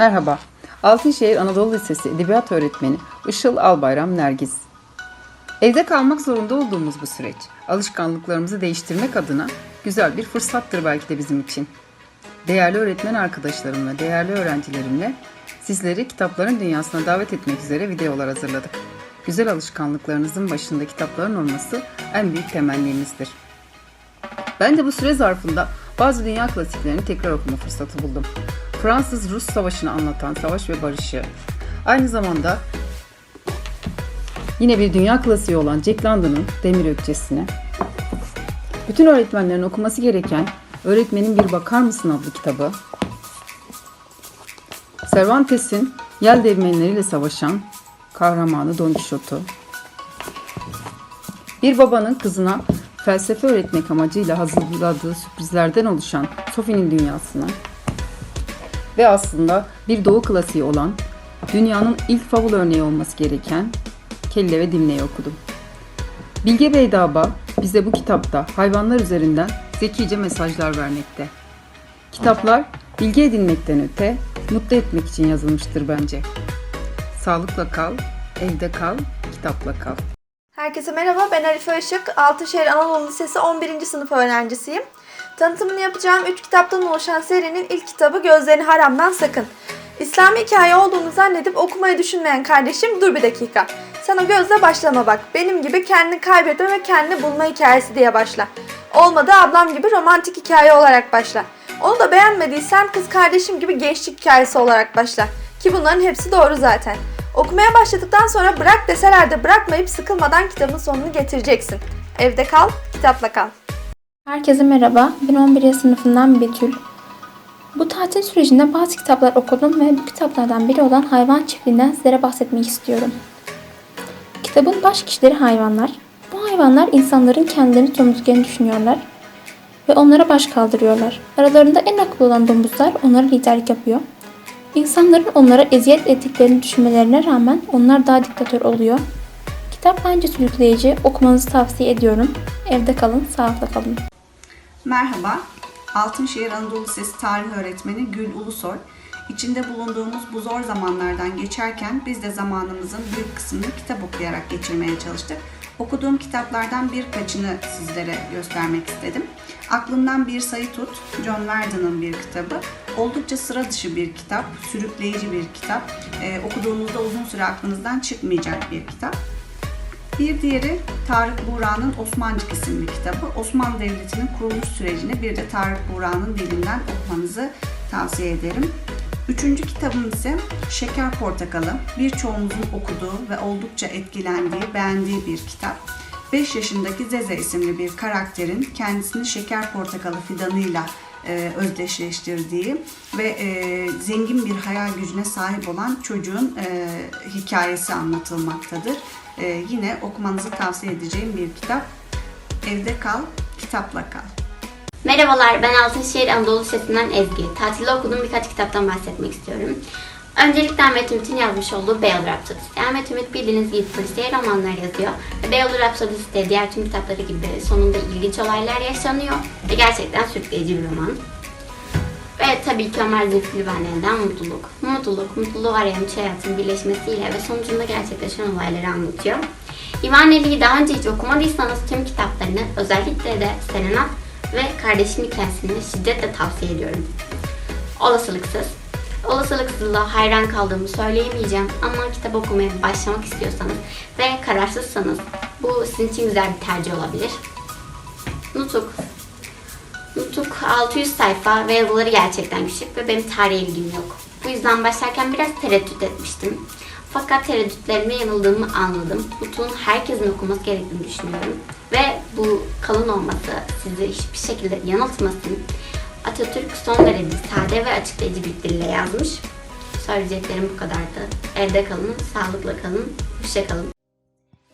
Merhaba, Altınşehir Anadolu Lisesi Edebiyat Öğretmeni Işıl Albayram Nergiz. Evde kalmak zorunda olduğumuz bu süreç, alışkanlıklarımızı değiştirmek adına güzel bir fırsattır belki de bizim için. Değerli öğretmen arkadaşlarımla, değerli öğrencilerimle sizleri kitapların dünyasına davet etmek üzere videolar hazırladık. Güzel alışkanlıklarınızın başında kitapların olması en büyük temennimizdir. Ben de bu süre zarfında bazı dünya klasiklerini tekrar okuma fırsatı buldum. Fransız-Rus savaşını anlatan Savaş ve Barış'ı, aynı zamanda yine bir dünya klasiği olan Jack London'ın Demir Ökçesi'ne, bütün öğretmenlerin okuması gereken Öğretmenin Bir Bakar Mısın adlı kitabı, Cervantes'in Yel Devmenleriyle Savaşan kahramanı Don Quixote'u, bir babanın kızına felsefe öğretmek amacıyla hazırladığı sürprizlerden oluşan Sophie'nin dünyasına ve aslında bir doğu klasiği olan dünyanın ilk favul örneği olması gereken Kelle ve Dimne'yi okudum. Bilge Beydaba bize bu kitapta hayvanlar üzerinden zekice mesajlar vermekte. Kitaplar bilgi edinmekten öte mutlu etmek için yazılmıştır bence. Sağlıkla kal, evde kal, kitapla kal. Herkese merhaba, ben Arife Işık. Altınşehir Anadolu Lisesi 11. sınıf öğrencisiyim. Tanıtımını yapacağım 3 kitaptan oluşan serinin ilk kitabı Gözlerini Haramdan Sakın. İslami hikaye olduğunu zannedip okumayı düşünmeyen kardeşim dur bir dakika. Sen o gözle başlama bak. Benim gibi kendini kaybetme ve kendini bulma hikayesi diye başla. Olmadı ablam gibi romantik hikaye olarak başla. Onu da beğenmediysen kız kardeşim gibi gençlik hikayesi olarak başla. Ki bunların hepsi doğru zaten. Okumaya başladıktan sonra bırak deseler de bırakmayıp sıkılmadan kitabın sonunu getireceksin. Evde kal, kitapla kal. Herkese merhaba. Ben 11. sınıfından Betül. Bu tatil sürecinde bazı kitaplar okudum ve bu kitaplardan biri olan Hayvan Çiftliği'nden sizlere bahsetmek istiyorum. Kitabın baş kişileri hayvanlar. Bu hayvanlar insanların kendilerini sömürdüklerini düşünüyorlar ve onlara baş kaldırıyorlar. Aralarında en akıllı olan domuzlar onlara liderlik yapıyor. İnsanların onlara eziyet ettiklerini düşünmelerine rağmen onlar daha diktatör oluyor. Kitap bence sürükleyici, okumanızı tavsiye ediyorum. Evde kalın, sağlıkla kalın. Merhaba, Altınşehir Anadolu Lisesi Tarih Öğretmeni Gül Ulusoy. İçinde bulunduğumuz bu zor zamanlardan geçerken biz de zamanımızın büyük kısmını kitap okuyarak geçirmeye çalıştık. Okuduğum kitaplardan birkaçını sizlere göstermek istedim. Aklından Bir Sayı Tut, John Verdon'ın bir kitabı. Oldukça sıra dışı bir kitap, sürükleyici bir kitap. Ee, okuduğunuzda uzun süre aklınızdan çıkmayacak bir kitap. Bir diğeri Tarık Buğra'nın Osmancık isimli kitabı. Osmanlı Devleti'nin kuruluş sürecini bir de Tarık Buğra'nın dilinden okumanızı tavsiye ederim. Üçüncü kitabım ise Şeker Portakalı. Birçoğumuzun okuduğu ve oldukça etkilendiği, beğendiği bir kitap. 5 yaşındaki Zeze isimli bir karakterin kendisini şeker portakalı fidanıyla e, özdeşleştirdiği ve e, zengin bir hayal gücüne sahip olan çocuğun e, hikayesi anlatılmaktadır. E, yine okumanızı tavsiye edeceğim bir kitap. Evde kal, kitapla kal. Merhabalar, ben Altınşehir Anadolu Lisesi'nden Ezgi. Tatilde okuduğum birkaç kitaptan bahsetmek istiyorum. Öncelikle Ahmet Ümit'in yazmış olduğu Beyoğlu Rhapsodisi. Ahmet Ümit bildiğiniz gibi polisiye romanlar yazıyor. Ve Beyoğlu Rhapsodisi de diğer tüm kitapları gibi sonunda ilginç olaylar yaşanıyor. Ve gerçekten sürükleyici bir roman. Ve tabii ki Ömer Zülfü Livaneli'den Mutluluk. Mutluluk, mutluluğu arayan üç hayatın birleşmesiyle ve sonucunda gerçekleşen olayları anlatıyor. İvaneli'yi daha önce hiç okumadıysanız tüm kitaplarını özellikle de Serenat ve kardeşin hikayesini şiddetle tavsiye ediyorum. Olasılıksız. Olasılıksızlığa hayran kaldığımı söyleyemeyeceğim ama kitap okumaya başlamak istiyorsanız ve kararsızsanız bu sizin için güzel bir tercih olabilir. Nutuk. Nutuk 600 sayfa ve yazıları gerçekten küçük ve benim tarihe ilgim yok. Bu yüzden başlarken biraz tereddüt etmiştim. Fakat tereddütlerimde yanıldığımı anladım. Nutuk'un herkesin okuması gerektiğini düşünüyorum. Ve bu kalın olması sizi hiçbir şekilde yanıltmasın. Atatürk son derece sade ve açıklayıcı bir dille yazmış. Söyleyeceklerim bu kadardı. Evde kalın, sağlıkla kalın, hoşça kalın.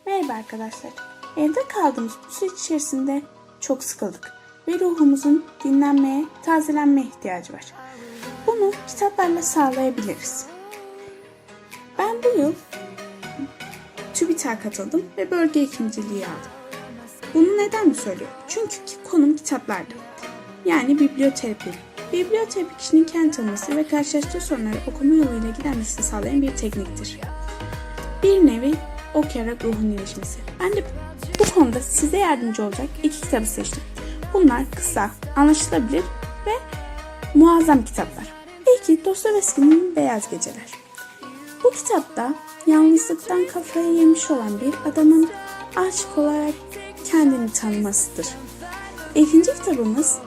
Merhaba arkadaşlar. Evde kaldığımız bu süreç içerisinde çok sıkıldık ve ruhumuzun dinlenmeye, tazelenmeye ihtiyacı var. Bunu kitaplarla sağlayabiliriz. Ben bu yıl TÜBİTAK'a katıldım ve bölge ikinciliği aldım. Bunu neden mi söylüyorum? Çünkü konum kitaplardı. Yani biblioterapi Biblioteca bir kişinin kendi tanıması ve karşılaştığı sorunları okuma yoluyla gidermesini sağlayan bir tekniktir. Bir nevi okuyarak ruhun iyileşmesi. Ben de bu konuda size yardımcı olacak iki kitabı seçtim. Bunlar kısa, anlaşılabilir ve muazzam kitaplar. İlki Dostoyevski'nin Beyaz Geceler. Bu kitapta yalnızlıktan kafayı yemiş olan bir adamın aşık olarak kendini tanımasıdır. İkinci kitabımız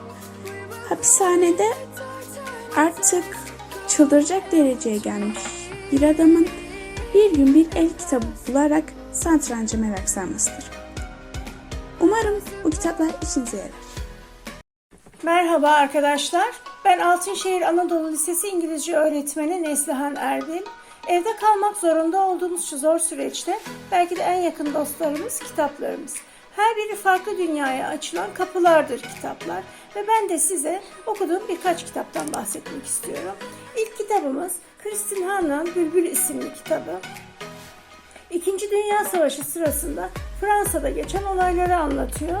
hapishanede artık çıldıracak dereceye gelmiş bir adamın bir gün bir el kitabı bularak satranca merak sarmasıdır. Umarım bu kitaplar işinize yarar. Merhaba arkadaşlar. Ben Altınşehir Anadolu Lisesi İngilizce öğretmeni Neslihan Erbil. Evde kalmak zorunda olduğumuz şu zor süreçte belki de en yakın dostlarımız kitaplarımız. Her biri farklı dünyaya açılan kapılardır kitaplar ve ben de size okuduğum birkaç kitaptan bahsetmek istiyorum. İlk kitabımız Kristin Hanna'nın Bülbül isimli kitabı. İkinci Dünya Savaşı sırasında Fransa'da geçen olayları anlatıyor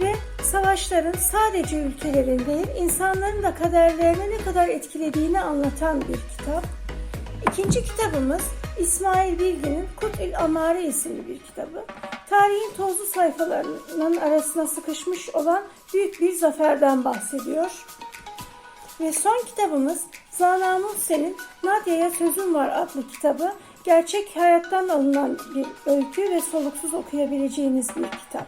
ve savaşların sadece ülkelerin değil, insanların da kaderlerine ne kadar etkilediğini anlatan bir kitap. İkinci kitabımız İsmail Bilgin'in Kut el Amare isimli bir kitabı. Tarihin tozlu sayfalarının arasına sıkışmış olan büyük bir zaferden bahsediyor. Ve son kitabımız Zana Muhsen'in Nadia'ya Sözüm Var adlı kitabı. Gerçek hayattan alınan bir öykü ve soluksuz okuyabileceğiniz bir kitap.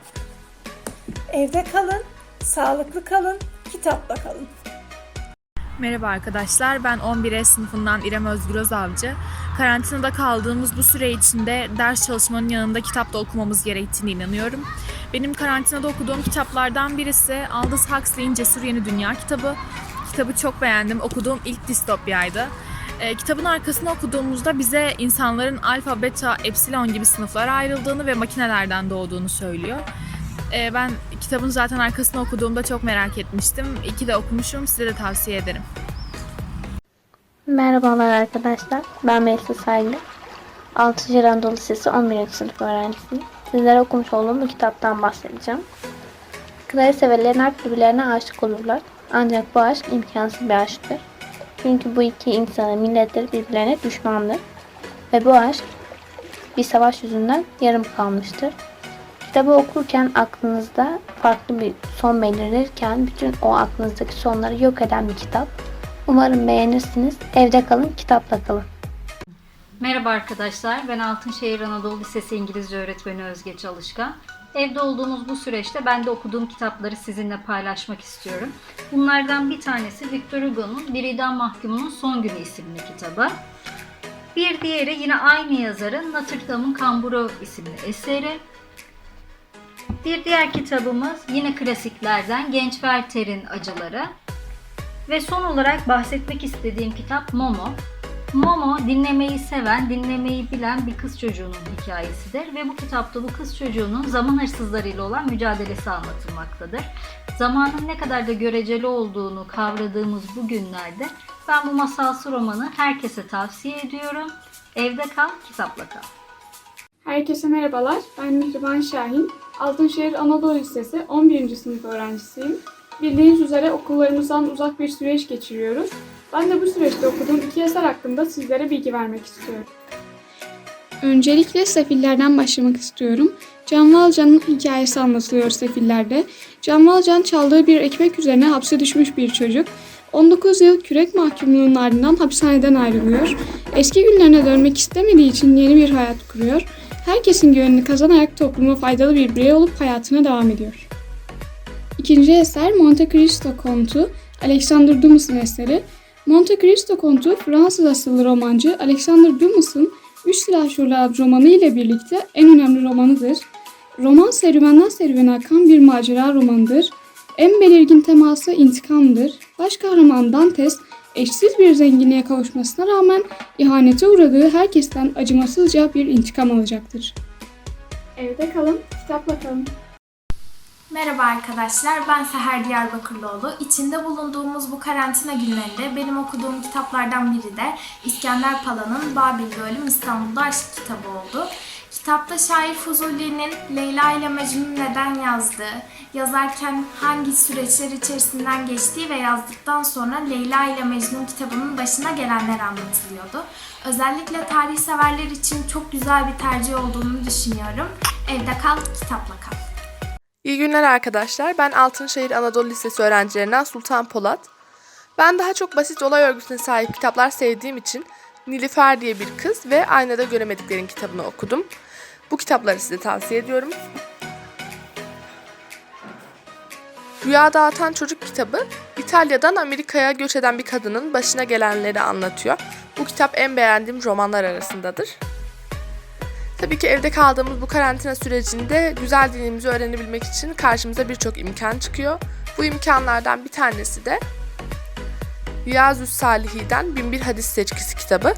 Evde kalın, sağlıklı kalın, kitapla kalın. Merhaba arkadaşlar, ben 11 sınıfından İrem Özgür Özavcı. Karantinada kaldığımız bu süre içinde ders çalışmanın yanında kitap da okumamız gerektiğine inanıyorum. Benim karantinada okuduğum kitaplardan birisi Aldous Huxley'in Cesur Yeni Dünya kitabı. Kitabı çok beğendim, okuduğum ilk distopyaydı. E, kitabın arkasını okuduğumuzda bize insanların alfa, beta, epsilon gibi sınıflara ayrıldığını ve makinelerden doğduğunu söylüyor. E, ben kitabın zaten arkasını okuduğumda çok merak etmiştim. İyi de okumuşum, size de tavsiye ederim. Merhabalar arkadaşlar. Ben Melisa Saygı. Altıncı Anadolu Lisesi 11. sınıf öğrencisiyim. Sizlere okumuş olduğum bu kitaptan bahsedeceğim. Kırayı severlerin hep birbirlerine aşık olurlar. Ancak bu aşk imkansız bir aşktır. Çünkü bu iki insanın milletleri birbirlerine düşmandır. Ve bu aşk bir savaş yüzünden yarım kalmıştır. Kitabı okurken aklınızda farklı bir son belirirken bütün o aklınızdaki sonları yok eden bir kitap. Umarım beğenirsiniz. Evde kalın, kitapla kalın. Merhaba arkadaşlar, ben Altınşehir Anadolu Lisesi İngilizce öğretmeni Özge Çalışkan. Evde olduğumuz bu süreçte ben de okuduğum kitapları sizinle paylaşmak istiyorum. Bunlardan bir tanesi Victor Hugo'nun Bir İdam Mahkumunun Son Günü isimli kitabı. Bir diğeri yine aynı yazarın Notre Dame'ın Kamburu isimli eseri. Bir diğer kitabımız yine klasiklerden Genç Werther'in Acıları. Ve son olarak bahsetmek istediğim kitap Momo. Momo dinlemeyi seven, dinlemeyi bilen bir kız çocuğunun hikayesidir ve bu kitapta bu kız çocuğunun zaman hırsızlarıyla olan mücadelesi anlatılmaktadır. Zamanın ne kadar da göreceli olduğunu kavradığımız bu günlerde ben bu masalsı romanı herkese tavsiye ediyorum. Evde kal, kitapla kal. Herkese merhabalar. Ben Mihriban Şahin. Altınşehir Anadolu Lisesi 11. sınıf öğrencisiyim. Bildiğiniz üzere okullarımızdan uzak bir süreç geçiriyoruz. Ben de bu süreçte okuduğum iki eser hakkında sizlere bilgi vermek istiyorum. Öncelikle Sefiller'den başlamak istiyorum. Can Valcan'ın hikayesi anlatılıyor Sefiller'de. Can Valcan çaldığı bir ekmek üzerine hapse düşmüş bir çocuk. 19 yıl kürek mahkumluğunun ardından hapishaneden ayrılıyor. Eski günlerine dönmek istemediği için yeni bir hayat kuruyor. Herkesin güvenini kazanarak topluma faydalı bir birey olup hayatına devam ediyor. İkinci eser Monte Cristo Kontu, Alexander Dumas'ın eseri. Monte Cristo Kontu, Fransız asıllı romancı Alexander Dumas'ın Üç Silahşörlü adlı romanı ile birlikte en önemli romanıdır. Roman serüvenden serüvene akan bir macera romanıdır. En belirgin teması intikamdır. Baş kahraman Dantes, eşsiz bir zenginliğe kavuşmasına rağmen ihanete uğradığı herkesten acımasızca bir intikam alacaktır. Evde kalın, kitapla kalın. Merhaba arkadaşlar, ben Seher Diyarbakırlıoğlu. İçinde bulunduğumuz bu karantina günlerinde benim okuduğum kitaplardan biri de İskender Pala'nın Babil Ölüm İstanbul'da Aşk kitabı oldu. Kitapta şair Fuzuli'nin Leyla ile Mecnun neden yazdığı, yazarken hangi süreçler içerisinden geçtiği ve yazdıktan sonra Leyla ile Mecnun kitabının başına gelenler anlatılıyordu. Özellikle tarih severler için çok güzel bir tercih olduğunu düşünüyorum. Evde kal, kitapla kal. İyi günler arkadaşlar. Ben Altınşehir Anadolu Lisesi öğrencilerinden Sultan Polat. Ben daha çok basit olay örgüsüne sahip kitaplar sevdiğim için Nilüfer diye bir kız ve Aynada Göremediklerin kitabını okudum. Bu kitapları size tavsiye ediyorum. Rüya Dağıtan Çocuk kitabı İtalya'dan Amerika'ya göç eden bir kadının başına gelenleri anlatıyor. Bu kitap en beğendiğim romanlar arasındadır. Tabii ki evde kaldığımız bu karantina sürecinde güzel dilimizi öğrenebilmek için karşımıza birçok imkan çıkıyor. Bu imkanlardan bir tanesi de Riyazü Salihi'den Binbir Hadis Seçkisi kitabı.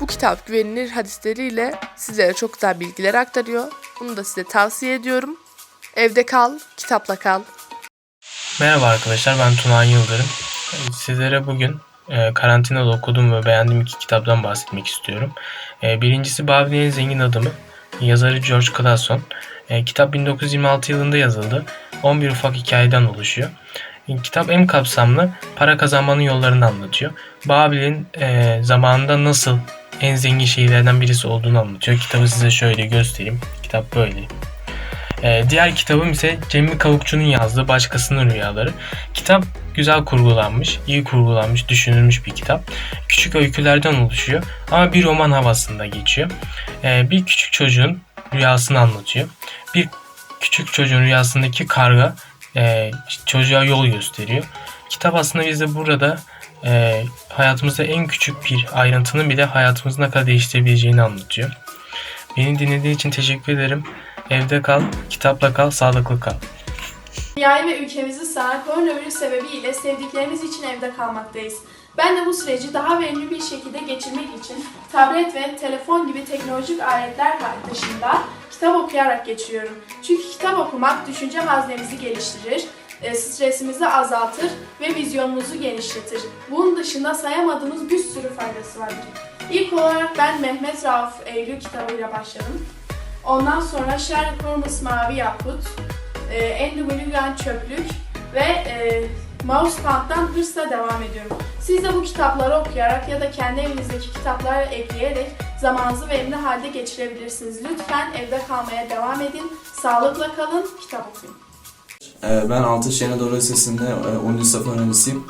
Bu kitap güvenilir hadisleriyle sizlere çok güzel bilgiler aktarıyor. Bunu da size tavsiye ediyorum. Evde kal, kitapla kal. Merhaba arkadaşlar ben Tunan Yıldırım. Sizlere bugün e, karantinada okuduğum ve beğendiğim iki kitaptan bahsetmek istiyorum. E, birincisi Babil'in Zengin Adamı. Yazarı George Clason. E, kitap 1926 yılında yazıldı. 11 ufak hikayeden oluşuyor. E, kitap en kapsamlı para kazanmanın yollarını anlatıyor. Babil'in e, zamanında nasıl en zengin şehirlerden birisi olduğunu anlatıyor. Kitabı size şöyle göstereyim. Kitap böyle. Ee, diğer kitabım ise Cemil Kavukçu'nun yazdığı Başkasının Rüyaları. Kitap güzel kurgulanmış, iyi kurgulanmış, düşünülmüş bir kitap. Küçük öykülerden oluşuyor ama bir roman havasında geçiyor. Ee, bir küçük çocuğun rüyasını anlatıyor. Bir küçük çocuğun rüyasındaki karga e, çocuğa yol gösteriyor. Kitap aslında bize burada e, hayatımızda en küçük bir ayrıntının bile hayatımızı ne kadar değiştirebileceğini anlatıyor. Beni dinlediğin için teşekkür ederim. Evde kal, kitapla kal, sağlıklı kal. Dünyayı ve ülkemizi saran koronavirüs sebebiyle sevdiklerimiz için evde kalmaktayız. Ben de bu süreci daha verimli bir şekilde geçirmek için tablet ve telefon gibi teknolojik aletler dışında kitap okuyarak geçiriyorum. Çünkü kitap okumak düşünce haznemizi geliştirir, e, stresimizi azaltır ve vizyonumuzu genişletir. Bunun dışında sayamadığımız bir sürü faydası vardır. İlk olarak ben Mehmet Rauf Eylül kitabıyla başladım. Ondan sonra Sherlock Holmes Mavi Yakut, e, Mulligan Çöplük ve e, Mousepound'dan Hırsla devam ediyorum. Siz de bu kitapları okuyarak ya da kendi evinizdeki kitapları ekleyerek zamanınızı verimli halde geçirebilirsiniz. Lütfen evde kalmaya devam edin, sağlıkla kalın, kitap okuyun. Ee, Ben Altınşehir Anadolu Lisesi'nde e, 10. sınıf öğrencisiyim.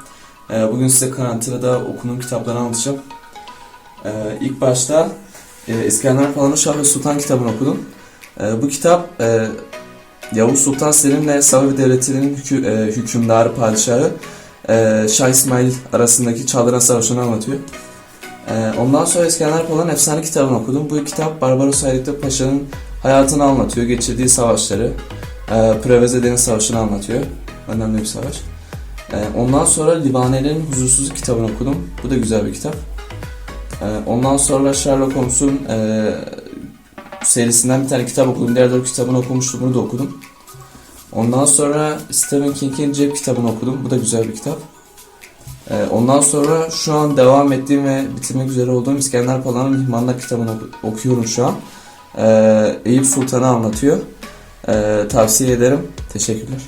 Ee, Bugün size karantinada okuduğum kitapları anlatacağım. İlk başta e, İskender Palanuşah ve Sultan kitabını okudum. Bu kitap e, Yavuz Sultan Selim'le Savi Devleti'nin hükü- e, hükümdarı, padişahı e, Şah İsmail arasındaki Çaldıran Savaşı'nı anlatıyor. Ee, Ondan sonra İskender Palan Efsane kitabını okudum. Bu kitap Barbaros Hayrettin Paşa'nın hayatını anlatıyor, geçirdiği savaşları. E, Preveze Deniz Savaşı'nı anlatıyor. Önemli bir savaş. E, ondan sonra Livanelilerin Huzursuzluk kitabını okudum. Bu da güzel bir kitap. E, ondan sonra Sherlock Holmes'un e, serisinden bir tane kitap okudum. Diğer dört kitabını okumuştum. Bunu da okudum. Ondan sonra Stephen King'in Cep kitabını okudum. Bu da güzel bir kitap. E, ondan sonra şu an devam ettiğim ve bitirmek üzere olduğum İskender Pala'nın Mihmanlar kitabını oku- okuyorum şu an. E, Eyüp Sultan'ı anlatıyor. Ee, tavsiye ederim. Teşekkürler.